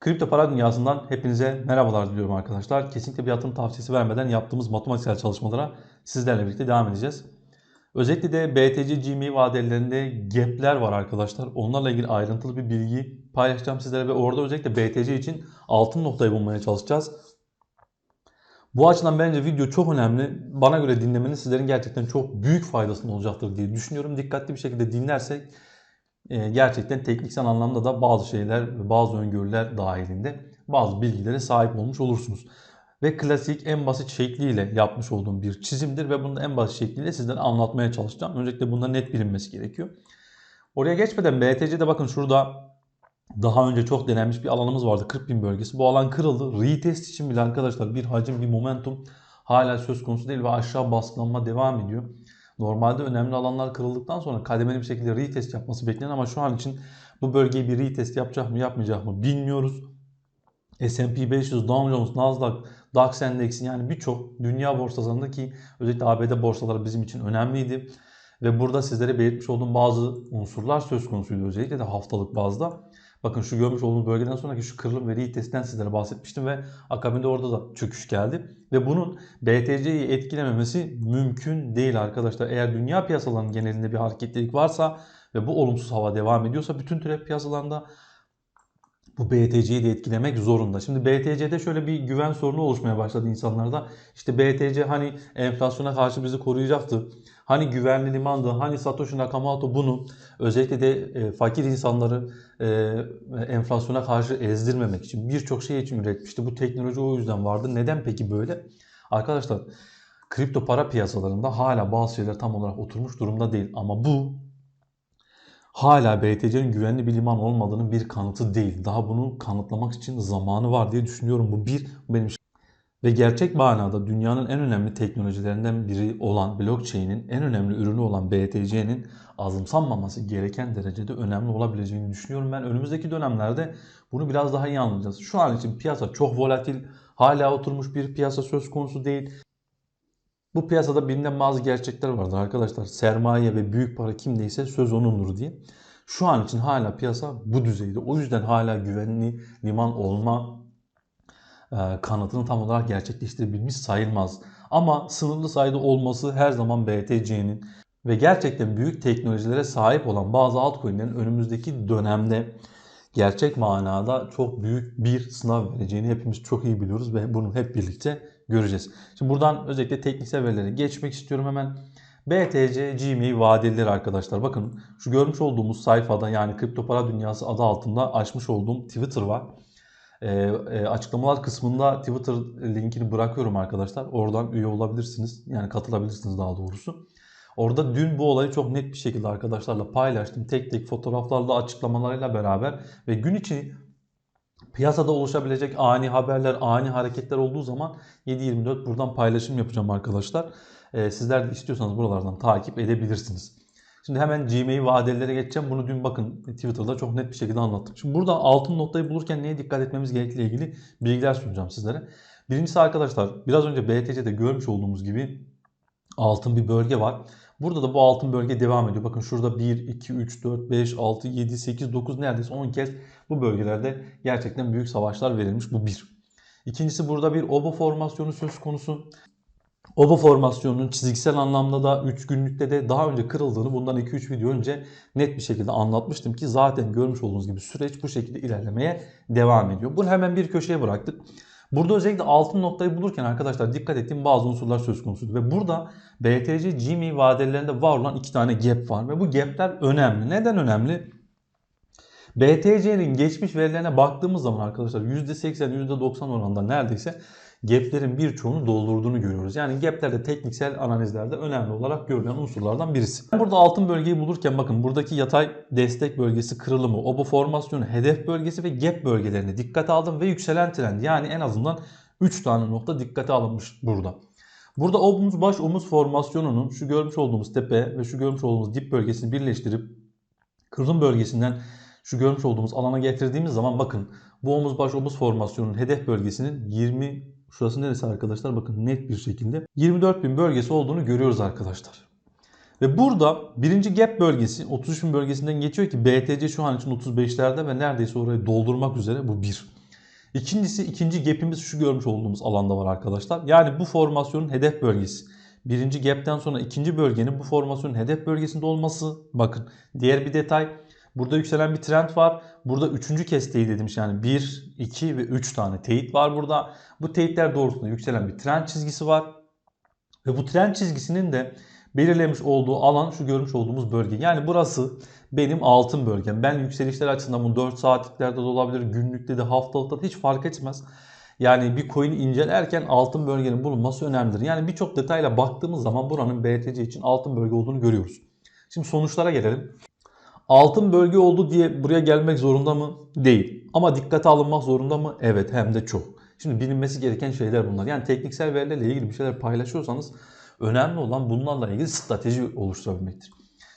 Kripto para dünyasından hepinize merhabalar diliyorum arkadaşlar. Kesinlikle bir yatırım tavsiyesi vermeden yaptığımız matematiksel çalışmalara sizlerle birlikte devam edeceğiz. Özellikle de BTC GME vadelerinde gap'ler var arkadaşlar. Onlarla ilgili ayrıntılı bir bilgi paylaşacağım sizlere ve orada özellikle BTC için altın noktayı bulmaya çalışacağız. Bu açıdan bence video çok önemli. Bana göre dinlemeniz sizlerin gerçekten çok büyük faydasının olacaktır diye düşünüyorum. Dikkatli bir şekilde dinlersek gerçekten tekniksel anlamda da bazı şeyler bazı öngörüler dahilinde bazı bilgilere sahip olmuş olursunuz. Ve klasik en basit şekliyle yapmış olduğum bir çizimdir ve bunu en basit şekliyle sizlere anlatmaya çalışacağım. Öncelikle bunların net bilinmesi gerekiyor. Oraya geçmeden BTC'de bakın şurada daha önce çok denenmiş bir alanımız vardı 40.000 bölgesi. Bu alan kırıldı. Retest için bile arkadaşlar bir hacim, bir momentum hala söz konusu değil ve aşağı baskılanma devam ediyor. Normalde önemli alanlar kırıldıktan sonra kademeli bir şekilde retest yapması beklenen ama şu an için bu bölgeyi bir retest yapacak mı yapmayacak mı bilmiyoruz. S&P 500, Dow Jones, Nasdaq, DAX endeksi yani birçok dünya borsalarındaki özellikle ABD borsaları bizim için önemliydi. Ve burada sizlere belirtmiş olduğum bazı unsurlar söz konusuydu özellikle de haftalık bazda. Bakın şu görmüş olduğunuz bölgeden sonraki şu kırılım ve retestten sizlere bahsetmiştim ve akabinde orada da çöküş geldi. Ve bunun BTC'yi etkilememesi mümkün değil arkadaşlar. Eğer dünya piyasalarının genelinde bir hareketlilik varsa ve bu olumsuz hava devam ediyorsa bütün tür piyasalarında bu BTC'yi de etkilemek zorunda. Şimdi BTC'de şöyle bir güven sorunu oluşmaya başladı insanlarda. İşte BTC hani enflasyona karşı bizi koruyacaktı. Hani güvenli limandı, hani Satoshi Nakamoto bunu özellikle de e, fakir insanları e, enflasyona karşı ezdirmemek için birçok şey için üretmişti. Bu teknoloji o yüzden vardı. Neden peki böyle? Arkadaşlar kripto para piyasalarında hala bazı şeyler tam olarak oturmuş durumda değil. Ama bu hala BTC'nin güvenli bir liman olmadığının bir kanıtı değil. Daha bunu kanıtlamak için zamanı var diye düşünüyorum. Bu bir benim ve gerçek manada dünyanın en önemli teknolojilerinden biri olan blockchain'in en önemli ürünü olan BTC'nin azımsanmaması gereken derecede önemli olabileceğini düşünüyorum. Ben önümüzdeki dönemlerde bunu biraz daha iyi anlayacağız. Şu an için piyasa çok volatil, hala oturmuş bir piyasa söz konusu değil. Bu piyasada bilinen bazı gerçekler vardır arkadaşlar. Sermaye ve büyük para kimdeyse söz onundur diye. Şu an için hala piyasa bu düzeyde. O yüzden hala güvenli liman olma e, kanıtını tam olarak gerçekleştirebilmiş sayılmaz. Ama sınırlı sayıda olması her zaman BTC'nin ve gerçekten büyük teknolojilere sahip olan bazı altcoin'lerin önümüzdeki dönemde gerçek manada çok büyük bir sınav vereceğini hepimiz çok iyi biliyoruz ve bunu hep birlikte göreceğiz. Şimdi buradan özellikle tekniksel verilere geçmek istiyorum hemen. BTC GME vadelileri arkadaşlar. Bakın şu görmüş olduğumuz sayfada yani kripto para dünyası adı altında açmış olduğum Twitter var. E, e, açıklamalar kısmında Twitter linkini bırakıyorum arkadaşlar. Oradan üye olabilirsiniz. Yani katılabilirsiniz daha doğrusu. Orada dün bu olayı çok net bir şekilde arkadaşlarla paylaştım. Tek tek fotoğraflarla açıklamalarıyla beraber ve gün içi piyasada oluşabilecek ani haberler, ani hareketler olduğu zaman 7-24 buradan paylaşım yapacağım arkadaşlar. Ee, sizler de istiyorsanız buralardan takip edebilirsiniz. Şimdi hemen GMA vadelere geçeceğim. Bunu dün bakın Twitter'da çok net bir şekilde anlattım. Şimdi burada altın noktayı bulurken neye dikkat etmemiz gerektiğiyle ilgili bilgiler sunacağım sizlere. Birincisi arkadaşlar biraz önce BTC'de görmüş olduğumuz gibi altın bir bölge var. Burada da bu altın bölge devam ediyor. Bakın şurada 1, 2, 3, 4, 5, 6, 7, 8, 9 neredeyse 10 kez bu bölgelerde gerçekten büyük savaşlar verilmiş. Bu bir. İkincisi burada bir obo formasyonu söz konusu. Obo formasyonunun çizgisel anlamda da 3 günlükte de daha önce kırıldığını bundan 2-3 video önce net bir şekilde anlatmıştım ki zaten görmüş olduğunuz gibi süreç bu şekilde ilerlemeye devam ediyor. Bunu hemen bir köşeye bıraktık. Burada özellikle altın noktayı bulurken arkadaşlar dikkat ettiğim bazı unsurlar söz konusuydu. Ve burada BTC GME vadelerinde var olan iki tane gap var. Ve bu gapler önemli. Neden önemli? BTC'nin geçmiş verilerine baktığımız zaman arkadaşlar %80, %90 oranında neredeyse gaplerin birçoğunu doldurduğunu görüyoruz. Yani gapler de tekniksel analizlerde önemli olarak görülen unsurlardan birisi. Burada altın bölgeyi bulurken bakın buradaki yatay destek bölgesi kırılımı, obo formasyonu, hedef bölgesi ve gap bölgelerine dikkat aldım ve yükselen trend yani en azından 3 tane nokta dikkate alınmış burada. Burada omuz baş omuz formasyonunun şu görmüş olduğumuz tepe ve şu görmüş olduğumuz dip bölgesini birleştirip kırılım bölgesinden şu görmüş olduğumuz alana getirdiğimiz zaman bakın bu omuz baş omuz formasyonunun hedef bölgesinin 20 Şurası neresi arkadaşlar? Bakın net bir şekilde 24.000 bölgesi olduğunu görüyoruz arkadaşlar. Ve burada birinci gap bölgesi 33.000 bölgesinden geçiyor ki BTC şu an için 35'lerde ve neredeyse orayı doldurmak üzere bu bir. İkincisi ikinci gap'imiz şu görmüş olduğumuz alanda var arkadaşlar. Yani bu formasyonun hedef bölgesi. Birinci gap'ten sonra ikinci bölgenin bu formasyonun hedef bölgesinde olması. Bakın diğer bir detay. Burada yükselen bir trend var. Burada üçüncü kez teyit edilmiş yani 1, 2 ve 3 tane teyit var burada. Bu teyitler doğrultusunda yükselen bir trend çizgisi var. Ve bu trend çizgisinin de belirlemiş olduğu alan şu görmüş olduğumuz bölge. Yani burası benim altın bölgem. Ben yükselişler açısından bunu 4 saatliklerde de olabilir, günlükte de haftalıkta da hiç fark etmez. Yani bir coin'i incelerken altın bölgenin bulunması önemlidir. Yani birçok detayla baktığımız zaman buranın BTC için altın bölge olduğunu görüyoruz. Şimdi sonuçlara gelelim. Altın bölge oldu diye buraya gelmek zorunda mı? Değil. Ama dikkate alınmak zorunda mı? Evet hem de çok. Şimdi bilinmesi gereken şeyler bunlar. Yani tekniksel verilerle ilgili bir şeyler paylaşıyorsanız önemli olan bunlarla ilgili strateji oluşturabilmektir.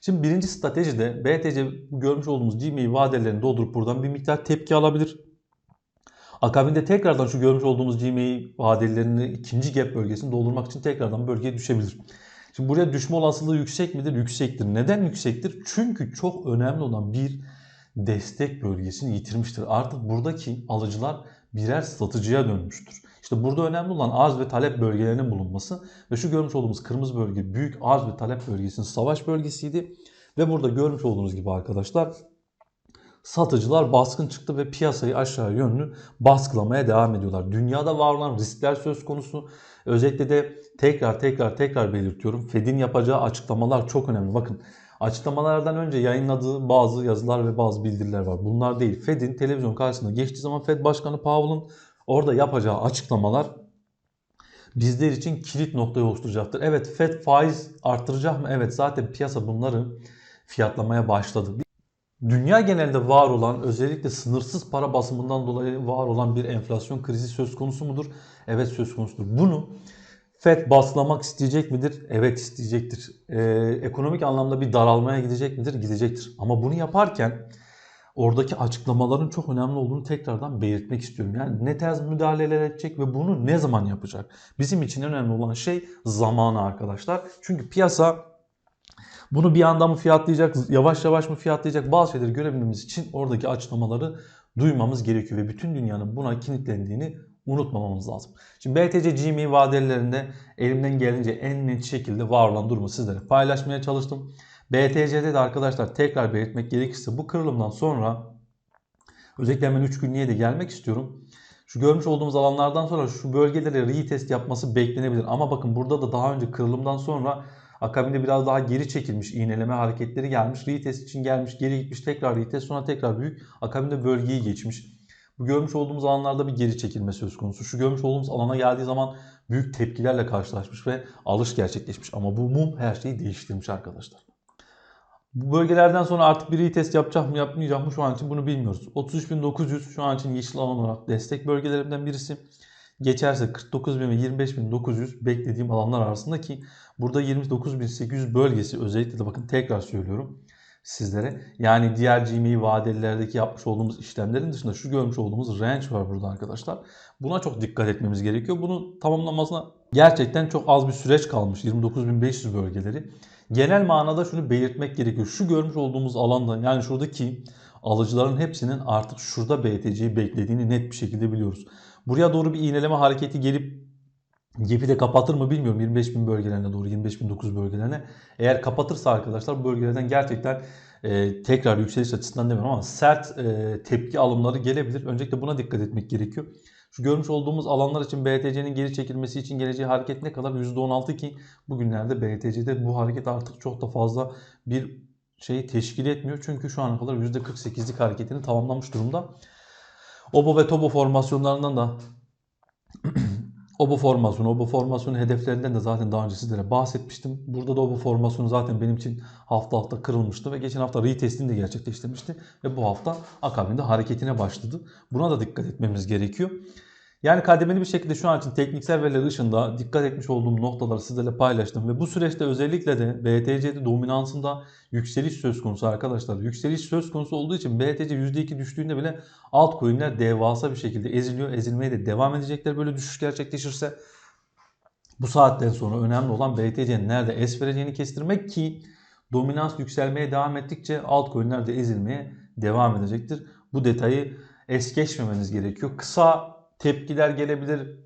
Şimdi birinci stratejide BTC görmüş olduğumuz GME vadelerini doldurup buradan bir miktar tepki alabilir. Akabinde tekrardan şu görmüş olduğumuz GME vadelerini ikinci gap bölgesini doldurmak için tekrardan bölgeye düşebilir. Şimdi buraya düşme olasılığı yüksek midir? Yüksektir. Neden yüksektir? Çünkü çok önemli olan bir destek bölgesini yitirmiştir. Artık buradaki alıcılar birer satıcıya dönmüştür. İşte burada önemli olan arz ve talep bölgelerinin bulunması ve şu görmüş olduğumuz kırmızı bölge büyük arz ve talep bölgesinin savaş bölgesiydi. Ve burada görmüş olduğunuz gibi arkadaşlar satıcılar baskın çıktı ve piyasayı aşağı yönlü baskılamaya devam ediyorlar. Dünyada var olan riskler söz konusu. Özellikle de tekrar tekrar tekrar belirtiyorum. Fed'in yapacağı açıklamalar çok önemli. Bakın açıklamalardan önce yayınladığı bazı yazılar ve bazı bildiriler var. Bunlar değil. Fed'in televizyon karşısında geçtiği zaman Fed Başkanı Powell'ın orada yapacağı açıklamalar bizler için kilit noktayı oluşturacaktır. Evet Fed faiz arttıracak mı? Evet zaten piyasa bunları fiyatlamaya başladı. Dünya genelinde var olan özellikle sınırsız para basımından dolayı var olan bir enflasyon krizi söz konusu mudur? Evet söz konusudur. Bunu FED baskılamak isteyecek midir? Evet isteyecektir. Ee, ekonomik anlamda bir daralmaya gidecek midir? Gidecektir. Ama bunu yaparken oradaki açıklamaların çok önemli olduğunu tekrardan belirtmek istiyorum. Yani ne tarz müdahaleler edecek ve bunu ne zaman yapacak? Bizim için önemli olan şey zamanı arkadaşlar. Çünkü piyasa bunu bir anda mı fiyatlayacak, yavaş yavaş mı fiyatlayacak bazı şeyleri görebilmemiz için oradaki açıklamaları duymamız gerekiyor ve bütün dünyanın buna kilitlendiğini unutmamamız lazım. Şimdi BTC GME vadelerinde elimden gelince en net şekilde var olan durumu sizlere paylaşmaya çalıştım. BTC'de de arkadaşlar tekrar belirtmek gerekirse bu kırılımdan sonra özellikle hemen 3 günlüğe de gelmek istiyorum. Şu görmüş olduğumuz alanlardan sonra şu bölgelere retest yapması beklenebilir. Ama bakın burada da daha önce kırılımdan sonra akabinde biraz daha geri çekilmiş iğneleme hareketleri gelmiş. Retest için gelmiş geri gitmiş tekrar retest sonra tekrar büyük akabinde bölgeyi geçmiş. Bu görmüş olduğumuz alanlarda bir geri çekilme söz konusu. Şu görmüş olduğumuz alana geldiği zaman büyük tepkilerle karşılaşmış ve alış gerçekleşmiş. Ama bu mum her şeyi değiştirmiş arkadaşlar. Bu bölgelerden sonra artık bir retest yapacak mı yapmayacak mı şu an için bunu bilmiyoruz. 33.900 şu an için yeşil alan olarak destek bölgelerimden birisi. Geçerse 49.000 ve 25.900 beklediğim alanlar arasında ki burada 29.800 bölgesi özellikle de bakın tekrar söylüyorum sizlere. Yani diğer GME vadelilerdeki yapmış olduğumuz işlemlerin dışında şu görmüş olduğumuz range var burada arkadaşlar. Buna çok dikkat etmemiz gerekiyor. Bunu tamamlamasına gerçekten çok az bir süreç kalmış. 29.500 bölgeleri. Genel manada şunu belirtmek gerekiyor. Şu görmüş olduğumuz alanda yani şuradaki alıcıların hepsinin artık şurada BTC'yi beklediğini net bir şekilde biliyoruz. Buraya doğru bir iğneleme hareketi gelip Gap'i de kapatır mı bilmiyorum 25.000 bölgelerine doğru 25.900 bölgelerine. Eğer kapatırsa arkadaşlar bu bölgelerden gerçekten e, tekrar yükseliş açısından demiyorum ama sert e, tepki alımları gelebilir. Öncelikle buna dikkat etmek gerekiyor. Şu görmüş olduğumuz alanlar için BTC'nin geri çekilmesi için geleceği hareket ne kadar? %16 ki bugünlerde BTC'de bu hareket artık çok da fazla bir şeyi teşkil etmiyor. Çünkü şu ana kadar %48'lik hareketini tamamlamış durumda. Obo ve Tobo formasyonlarından da Obo formasyonu, Obo formasyonu hedeflerinden de zaten daha önce sizlere bahsetmiştim. Burada da Obo formasyonu zaten benim için hafta hafta kırılmıştı ve geçen hafta retestini de gerçekleştirmişti. Ve bu hafta akabinde hareketine başladı. Buna da dikkat etmemiz gerekiyor. Yani kademeli bir şekilde şu an için tekniksel veriler ışığında dikkat etmiş olduğum noktaları sizlerle paylaştım. Ve bu süreçte özellikle de BTC'de dominansında yükseliş söz konusu arkadaşlar. Yükseliş söz konusu olduğu için BTC %2 düştüğünde bile altcoin'ler devasa bir şekilde eziliyor. Ezilmeye de devam edecekler böyle düşüş gerçekleşirse. Bu saatten sonra önemli olan BTC'nin nerede es vereceğini kestirmek ki dominans yükselmeye devam ettikçe altcoin'ler de ezilmeye devam edecektir. Bu detayı es geçmemeniz gerekiyor. Kısa tepkiler gelebilir.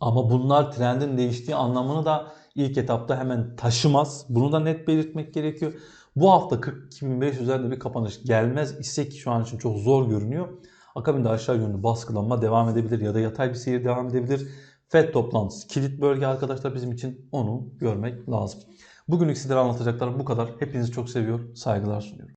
Ama bunlar trendin değiştiği anlamını da ilk etapta hemen taşımaz. Bunu da net belirtmek gerekiyor. Bu hafta 42.500 üzerinde bir kapanış gelmez ise ki şu an için çok zor görünüyor. Akabinde aşağı yönlü baskılanma devam edebilir ya da yatay bir seyir devam edebilir. FED toplantısı kilit bölge arkadaşlar bizim için onu görmek lazım. Bugünlük sizlere anlatacaklarım bu kadar. Hepinizi çok seviyor, saygılar sunuyorum.